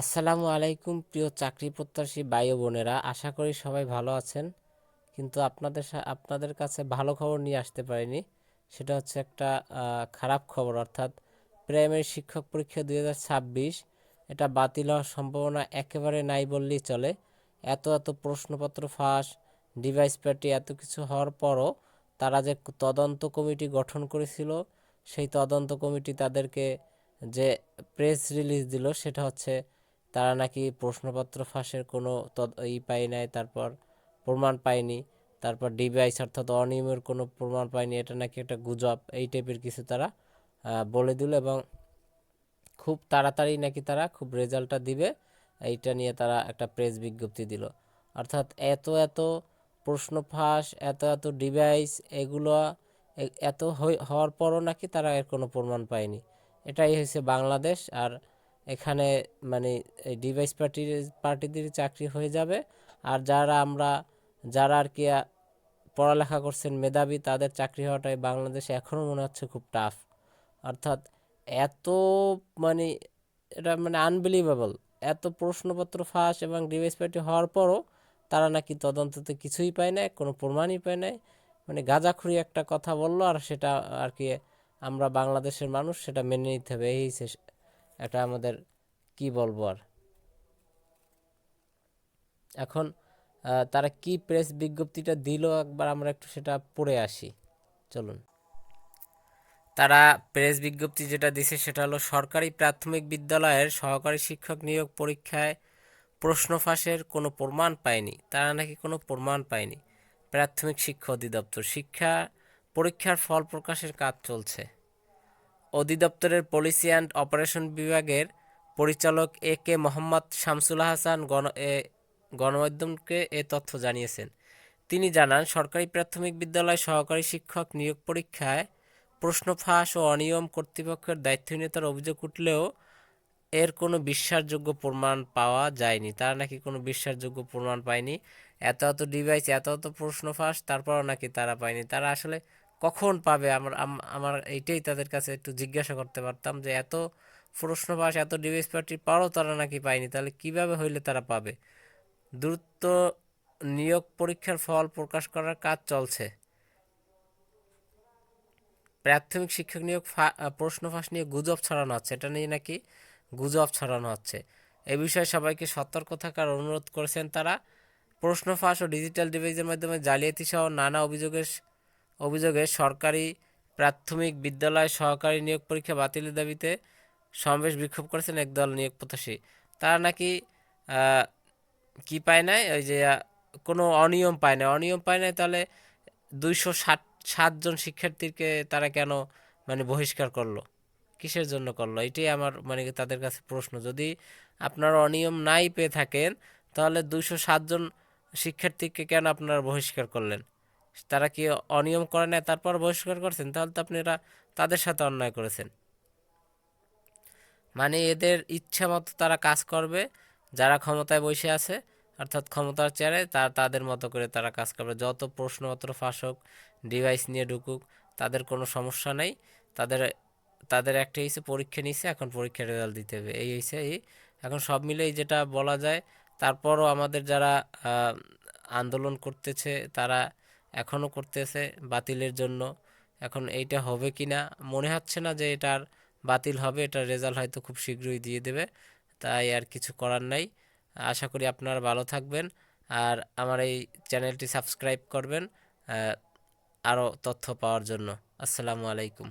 আসসালামু আলাইকুম, প্রিয় চাকরি প্রত্যাশী ভাই বোনেরা। আশা করি সবাই ভালো আছেন, কিন্তু আপনাদের আপনাদের কাছে ভালো খবর নিয়ে আসতে পারিনি। সেটা হচ্ছে একটা খারাপ খবর, অর্থাৎ প্রাইমারি শিক্ষক পরীক্ষা দুই হাজার ছাব্বিশ, এটা বাতিল হওয়ার সম্ভাবনা একেবারে নাই বললেই চলে। এত এত প্রশ্নপত্র ফাঁস, ডিভাইস প্যাটি এত কিছু হওয়ার পরও তারা যে তদন্ত কমিটি গঠন করেছিল, সেই তদন্ত কমিটি তাদেরকে যে প্রেস রিলিজ দিল, সেটা হচ্ছে তারা নাকি প্রশ্নপত্র ফাঁসের কোনো ই পায় নাই, তারপর প্রমাণ পায়নি, তারপর ডিভাইস অর্থাৎ অনিয়মের কোনো প্রমাণ পায়নি, এটা নাকি একটা গুজব, এই টাইপের কিছু তারা বলে দিল এবং খুব তাড়াতাড়ি নাকি তারা খুব রেজাল্টটা দিবে, এইটা নিয়ে তারা একটা প্রেস বিজ্ঞপ্তি দিল। অর্থাৎ এত এত প্রশ্ন ফাঁস, এত এত ডিভাইস এগুলো এত হওয়ার পরও নাকি তারা এর কোনো প্রমাণ পায়নি। এটাই হয়েছে বাংলাদেশ আর এখানে মানে এই ডিভাইস পার্টির পার্টিদের চাকরি হয়ে যাবে। আর যারা আমরা, যারা আর কি পড়ালেখা করছেন মেধাবী, তাদের চাকরি হওয়াটাই বাংলাদেশে এখনও মনে হচ্ছে খুব টাফ অর্থাৎ এত মানে এটা মানে আনবিলিভেবল এত প্রশ্নপত্র ফাঁস এবং ডিভাইস পার্টি হওয়ার পরও তারা নাকি তদন্ততে কিছুই পায় না কোনো প্রমাণই পায় নাই। মানে গাঁজাখুরি একটা কথা বলল, আর সেটা আর কি আমরা বাংলাদেশের মানুষ, সেটা মেনে নিতে হবে। এই এটা আমাদের কি বলব আর? এখন তারা কি প্রেস বিজ্ঞপ্তিটা দিল একবার আমরা একটু সেটা পড়ে আসি। চলুন। তারা প্রেস বিজ্ঞপ্তি যেটা দিছে সেটা হলো, সরকারি প্রাথমিক বিদ্যালয়ের সহকারী শিক্ষক নিয়োগ পরীক্ষায় প্রশ্ন ফাঁসের কোনো প্রমাণ পায়নি। তারা নাকি কোনো প্রমাণ পায়নি। প্রাথমিক শিক্ষা অধিদপ্তর। শিক্ষা পরীক্ষার ফল প্রকাশের কাজ চলছে। অধিদপ্তরের পলিসি অ্যান্ড অপারেশন বিভাগের পরিচালক এ কে মোহাম্মদ শামসুল হাসান গণ গণমাধ্যমকে এ তথ্য জানিয়েছেন। তিনি জানান, সরকারি প্রাথমিক বিদ্যালয় সহকারী শিক্ষক নিয়োগ পরীক্ষায় প্রশ্ন ফাঁস ও অনিয়ম কর্তৃপক্ষের দায়িত্বহীনতার অভিযোগ উঠলেও এর কোনো বিশ্বাসযোগ্য প্রমাণ পাওয়া যায়নি। তারা নাকি কোনো বিশ্বাসযোগ্য প্রমাণ পায়নি। এত এত ডিভাইস, এত এত প্রশ্ন ফাঁস, তারপরও নাকি তারা পায়নি। তারা আসলে কখন পাবে? আমার, আম- আমার এইটাই তাদের কাছে একটু জিজ্ঞাসা করতে পারতাম যে এত প্রশ্ন ফাঁস এত ডিভাইস পার্টির পরও তারা নাকি পায়নি? তাহলে কীভাবে হইলে তারা পাবে? দ্রুত নিয়োগ পরীক্ষার ফল প্রকাশ করার কাজ চলছে। প্রাথমিক শিক্ষক নিয়োগ প্রশ্ন ফাঁস নিয়ে গুজব ছড়ানো হচ্ছে। এটা নিয়ে নাকি গুজব ছড়ানো হচ্ছে। এ বিষয়ে সবাইকে সতর্ক থাকার অনুরোধ করেছেন তারা। প্রশ্ন ফাঁস ও ডিজিটাল ডিভাইসের মাধ্যমে জালিয়াতি সহ নানা অভিযোগের অভিযোগে সরকারি প্রাথমিক বিদ্যালয় সহকারী নিয়োগ পরীক্ষা বাতিলের দাবিতে সমাবেশ বিক্ষোভ করেছেন একদল নিয়োগ প্রত্যাশী। তারা নাকি কি পায় নাই? ওই যে কোনো অনিয়ম পায় না অনিয়ম পায় নাই তাহলে দুইশো ষাট সাতজন শিক্ষার্থীকে তারা কেন মানে বহিষ্কার করল? কিসের জন্য করল? এটাই আমার মানে তাদের কাছে প্রশ্ন। যদি আপনারা অনিয়ম নাই পেয়ে থাকেন, তাহলে দুইশো সাতজন শিক্ষার্থীকে কেন আপনারা বহিষ্কার করলেন? তারা কি অনিয়ম করে নেয়, তারপর বহিষ্কার করছেন? তাহলে তো আপনারা তাদের সাথে অন্যায় করেছেন। মানে এদের ইচ্ছা মতো তারা কাজ করবে, যারা ক্ষমতায় বসে আছে, অর্থাৎ ক্ষমতার চেয়ারে, তা তাদের মতো করে তারা কাজ করবে। যত প্রশ্নপত্র ফাঁস হোক ডিভাইস নিয়ে ঢুকুক, তাদের কোনো সমস্যা নেই। তাদের তাদের একটা হয়েছে পরীক্ষা নিছে, এখন পরীক্ষার রেজাল্ট দিতে হবে। এই হয়েছে এই এখন সব মিলেই যেটা বলা যায়, তারপরও আমাদের যারা আন্দোলন করতেছে, তারা এখনও করতেছে বাতিলের জন্য। এখন এইটা হবে কি না, মনে হচ্ছে না যে এটার বাতিল হবে, এটার রেজাল্ট হয়তো খুব শীঘ্রই দিয়ে দেবে। তাই আর কিছু করার নাই। আশা করি আপনারা ভালো থাকবেন। আর আমার এই চ্যানেলটি সাবস্ক্রাইব করবেন আরও তথ্য পাওয়ার জন্য। আসসালামু আলাইকুম।